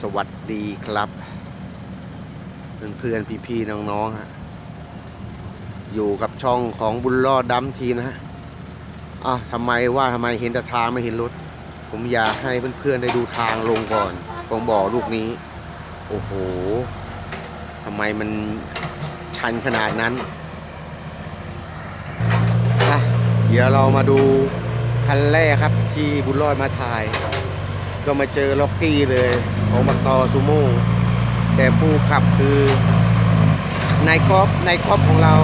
สวัสดีครับเพื่อนๆพี่ๆน้องๆฮะอยู่กับช่องของบุญรอดดัมทีนะฮะอะทำไมว่าทำไมเห็นแต่ทางไม่เห็นรถ ผมอยากให้เพื่อนๆได้ดูทางลงก่อนตรงบ่อลูกนี้ โอ้โหทำไมมันชันขนาดนั้นอะเดี๋ยวเรามาดูคันแรกครับที่บุญรอดมาถ่าย ก็มาเจอล็อกกี้เลยของบักตอซูโม่แต่ผู้ขับคือนายครอบนายครอบของเรา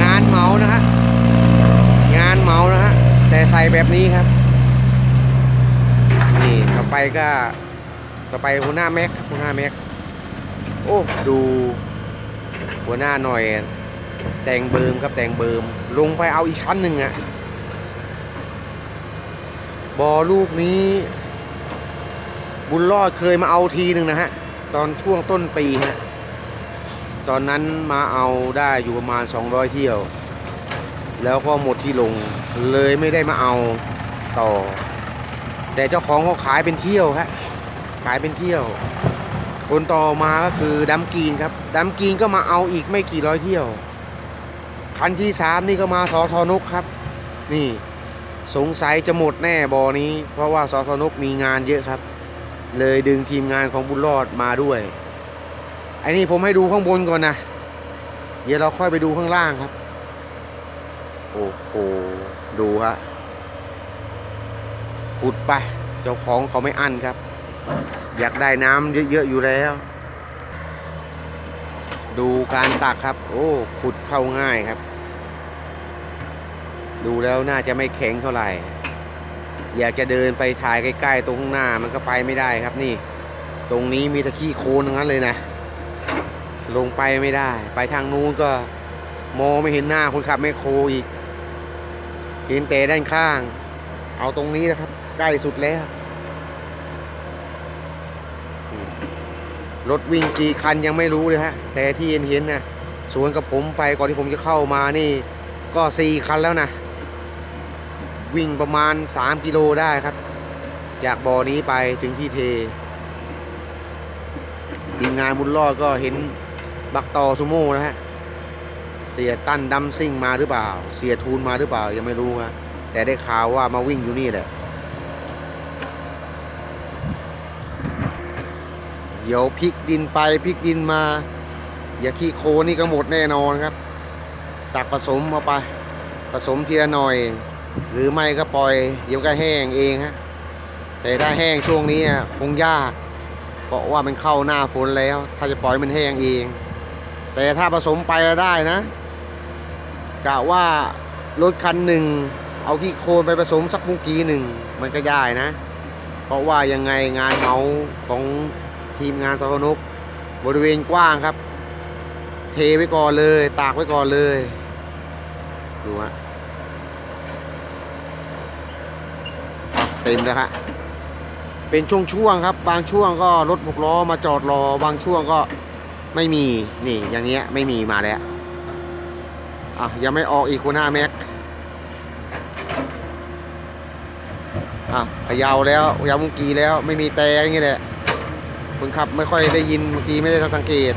งานเมานะฮะงานเมานะฮะแต่ใส่แบบนี้ครับ นี่ต่อไปก็ ต่อไปหัวหน้าแม็กครับหัวหน้าแม็ก โอ้ดู หัวหน้าหน่อย แต่งเบิมครับแต่งเบิมลงไปเอาอีกชั้นหนึ่งอะ บอลูกนี้ บุญรอดเคยมาเอาทีหนึ่งนะฮะ ตอนช่วงต้นปีฮะ ตอนนั้นมาเอาได้อยู่ประมาณ 200 เที่ยว แล้วก็หมดที่ลงเลยไม่ได้มาเอาต่อ แต่เจ้าของเขาขายเป็นเที่ยวฮะ ขายเป็นเที่ยว คนต่อมาก็คือดัมกีนครับ ดัมกีนก็มาเอาอีกไม่กี่ร้อยเที่ยว คันที่สามนี่ก็มาสอทอนุกครับ นี่ สงสัยจะหมดแน่บอนี้ เพราะว่าสอทนกมีงานเยอะครับ เลยดึงทีมงานของบุญรอดมาด้วยไอ้นี่ผมให้ดูข้างบนก่อนนะเดี๋ยวเราค่อยไปดูข้างล่างครับ โอ้โหดูฮะขุดไป เจ้าของเขาไม่อั้นครับ อยากได้น้ำเยอะๆอยู่แล้ว ดูการตักครับ โอ้ขุดเข้าง่ายครับ ดูแล้วน่าจะไม่แข็งเท่าไหร่ อยากจะเดินไปถ่ายใกล้ๆ ตรงข้างหน้ามันก็ไปไม่ได้ครับนี่ ตรงนี้มีตะขี้โคลนทั้งนั้นเลยนะ ลงไปไม่ได้ ไปทางนู้นก็มองไม่เห็นหน้าคนขับแมคโคอีกเห็นแต่ด้านข้าง เอาตรงนี้นะครับ ใกล้สุดแล้วรถวิ่งกี่คันยังไม่รู้เลยฮะ แต่ที่เห็นเห็นนะสวนกับผมไปก่อนที่ผมจะเข้ามานี่ ก็สี่คันแล้วนะ วิ่งประมาณ 3 กิโลได้ครับ จากบ่อนี้ไปถึงที่เททีมงานบุญรอดก็เห็นบักตอซูโม่นะฮะ เสียตั้นดัมซิ่งมาหรือเปล่า เสียทูนมาหรือเปล่ายังไม่รู้ครับแต่ได้ข่าวว่ามาวิ่งอยู่นี่แหละ เดี๋ยวพลิกดินไปพลิกดินมา อย่าขี้โคนนี่ก็หมดแน่นอนครับ ตักผสมเอาไป ผสมทีละหน่อย หรือไม่ก็ปล่อยเดี๋ยวก็แห้งเองฮะแต่ถ้าแห้งช่วงนี้อะคงยากเพราะว่ามันเข้าหน้าฝนแล้ว ถ้าจะปล่อยมันแห้งเอง แต่ถ้าผสมไปได้นะกะว่ารถคันหนึ่งเอาขี้โคลนไปผสมสักมุกีหนึ่งมันก็ได้นะ เพราะว่ายังไงงานเมาของทีมงานสกนุกบริเวณกว้างครับ เทไว้ก่อนเลย ตากไว้ก่อนเลยดูฮะอะ เต็มแล้วฮะเป็นช่วงๆครับ บางช่วงก็รถหกล้อมาจอดรอบางช่วงก็ไม่มีนี่อย่างเงี้ยไม่มีมาแล้วอะยังไม่ออกอีกคุณห้าแม็กอะพยาวแล้วพยาวมุงกีแล้วไม่มีแต่อย่างเงี้ยแหละคนขับไม่ค่อยได้ยินบางทีไม่ได้สังเกต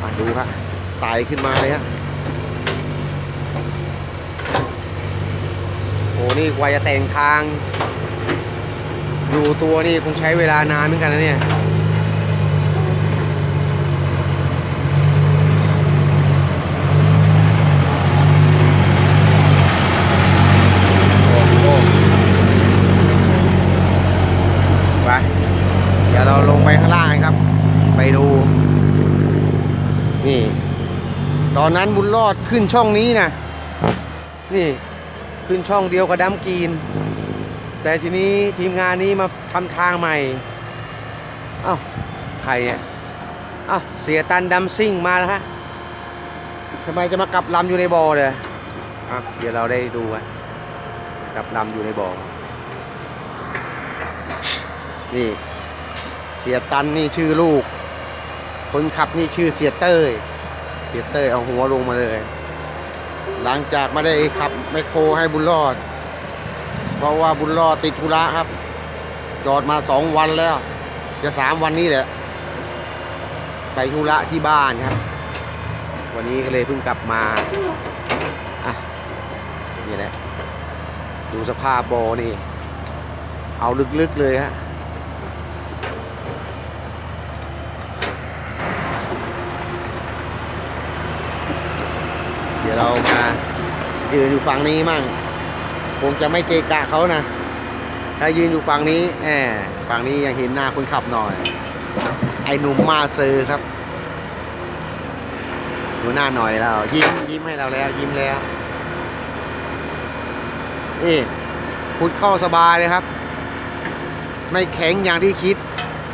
อะดูครับไต่ขึ้นมาเลยฮะ โอ้นี่กว่าจะแต่งทางอยู่ตัวนี่คงใช้เวลานานเหมือนกันนะเนี่ยไปเดี๋ยวเราลงไปข้างล่างครับ ไปดู นี่ ตอนนั้นบุญรอดขึ้นช่องนี้นะนี่ ขึ้นช่องเดียวกับดัมกีน แต่ทีนี้ทีมงานนี้มาทำทางใหม่เอ้าใครเนี่ยเอ้าเสียตันดัมซิ่งมาแล้วฮะทำไมจะมากลับลำอยู่ในบ่อเลยอะเดี๋ยวเราได้ดูกันกับลำอยู่ในบ่อนี่เสียตันนี่ชื่อลูก คนขับนี่ชื่อเสียเต้ยเสียเต้ยเอาหัวลงมาเลย หลังจากไม่ได้ขับ ไมโครให้บุญรอด เพราะว่าบุญรอดติดธุระครับ จอดมาสองวันแล้ว จะสามวันนี้แหละ ไปธุระที่บ้านครับ วันนี้ก็เลยเพิ่งกลับมาอะนี่แหละ ดูสภาพโบอนี่ เอาลึกๆเลยฮะ เดี๋ยวเรามา ยืนอยู่ฝั่งนี้มั่งคงจะไม่เกะกะเขานะ ถ้ายืนอยู่ฝั่งนี้แหมฝั่งนี้ยังเห็นหน้าคนขับหน่อย ไอ้หนุ่มมาเซอร์ครับ ดูหน้าหน่อยแล้ว ยิ้มยิ้มให้เราแล้วยิ้มแล้วนี่พุดเข้าสบายเลยครับ ไม่แข็งอย่างที่คิด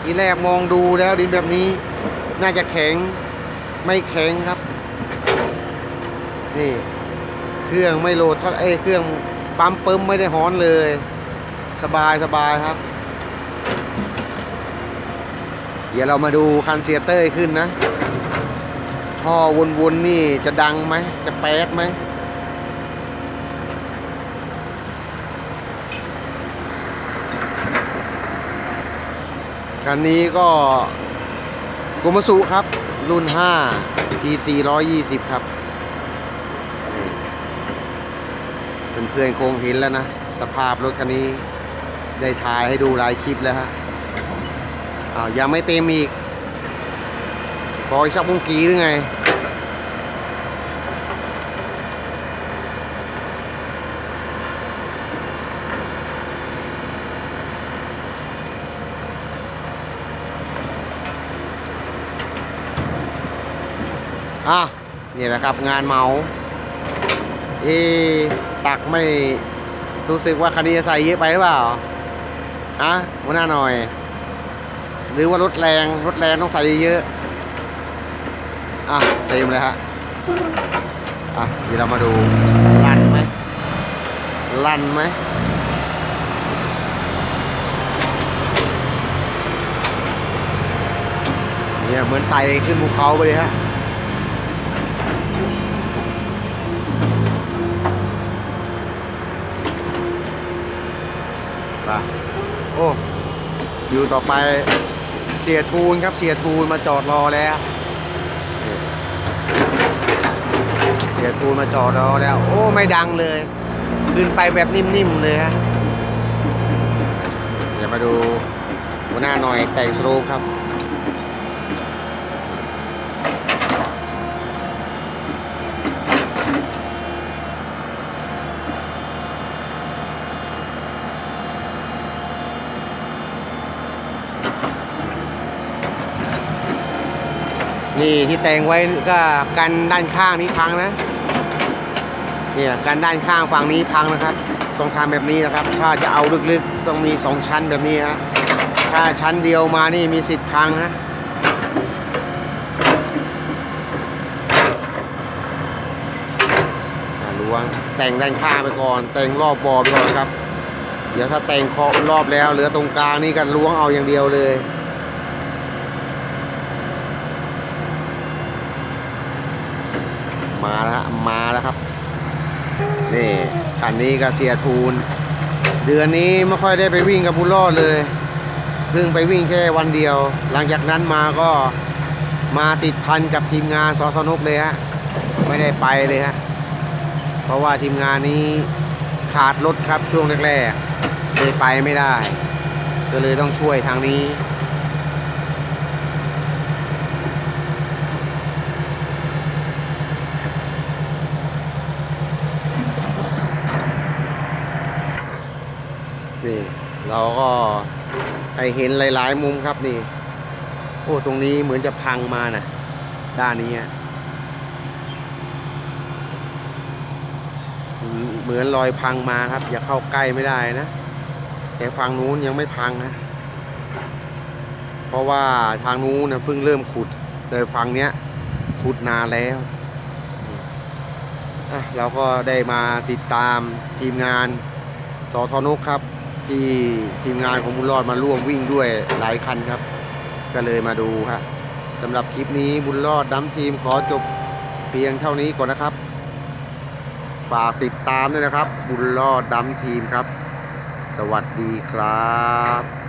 ทีแรกมองดูแล้วดินแบบนี้ น่าจะแข็งไม่แข็งครับ นี่ เครื่องไม่โหลดเท่าเอ้เครื่องปั๊มเปิมไม่ได้ฮ้อนเลย สบายสบายครับ เดี๋ยวเรามาดูคันเซียเตอร์ขึ้นนะท่อวนๆนี่จะดังไหมจะแป๊ดไหมคันนี้ก็โกมาสุครับ รุ่น5 PC 120 ครับ พื่อนๆคงเห็นแล้วนะ สภาพรถคันนี้ได้ถ่ายให้ดูหลายคลิปแล้วฮะอ้าวยังไม่เต็มอีกขออีกสักมุงกีหรือไง อะ นี่แหละครับงานเมา เอ ตักไม่รู้สึกว่าคันนี้จะใส่เยอะไปหรือเปล่าอะหัวหน้าหน่อย หรือว่ารถแรงรถแรงต้องใส่เยอะอะเต็มเลยฮะอะเดี๋ยวเรามาดูลั่นไหมลั่นไหมเนี่ยเหมือนไต่ขึ้นภูเขาไปเลยฮะ ปโอ้อยู่ต่อไปเสียทูนครับเสียทูนมาจอดรอแล้วเสียทูนมาจอดรอแล้ว โอ้ไม่ดังเลยขึ้นไปแบบนิ่มๆเลยฮะเดี๋ยวมาดูหัวหน้าหน่อยแต่งสรูปครับ นี่ที่แต่งไว้ก็กันด้านข้างนี้พังนะเนี่ยกันด้านข้างฝั่งนี้พังนะครับ ต้องทำแบบนี้นะครับ ถ้าจะเอาลึกๆต้องมีสองชั้นแบบนี้ฮะถ้าชั้นเดียวมานี่มีสิทธิ์พังนะล้วงแต่งด้านข้างไปก่อน แต่งรอบบอไปก่อนครับ เดี๋ยวถ้าแต่งเคาะรอบแล้วเหลือตรงกลางนี่ก็ล้วงเอาอย่างเดียวเลย มาแล้วฮะมาแล้วครับ นี่คันนี้ก็เสียทูน เดือนนี้ไม่ค่อยได้ไปวิ่งกับบุญรอดเลย เพิ่งไปวิ่งแค่วันเดียว หลังจากนั้นมาก็มาติดพันกับทีมงานสอสนุกเลยฮะ ไม่ได้ไปเลยฮะ เพราะว่าทีมงานนี้ขาดรถครับช่วงแรกๆเลยไปไม่ได้ ก็เลยต้องช่วยทางนี้ นี่ เราก็ให้เห็นหลายๆ มุมครับนี่ โอ้ตรงนี้เหมือนจะพังมานะด้านนี้เหมือนรอยพังมาครับ อย่าเข้าใกล้ไม่ได้นะ แต่ฝั่งนู้นยังไม่พังนะ เพราะว่าทางนู้นนะเพิ่งเริ่มขุดแต่ฝั่งเนี้ยขุดนานแล้วเราก็ได้มาติดตามทีมงานสอทอนกครับ ที่ทีมงานของบุญรอดมาร่วมวิ่งด้วยหลายคันครับ ก็เลยมาดูครับสำหรับคลิปนี้บุญรอดน้ำทีมขอจบเพียงเท่านี้ก่อนนะครับ ฝากติดตามด้วยนะครับ บุญรอดดำทีมครับ สวัสดีครับ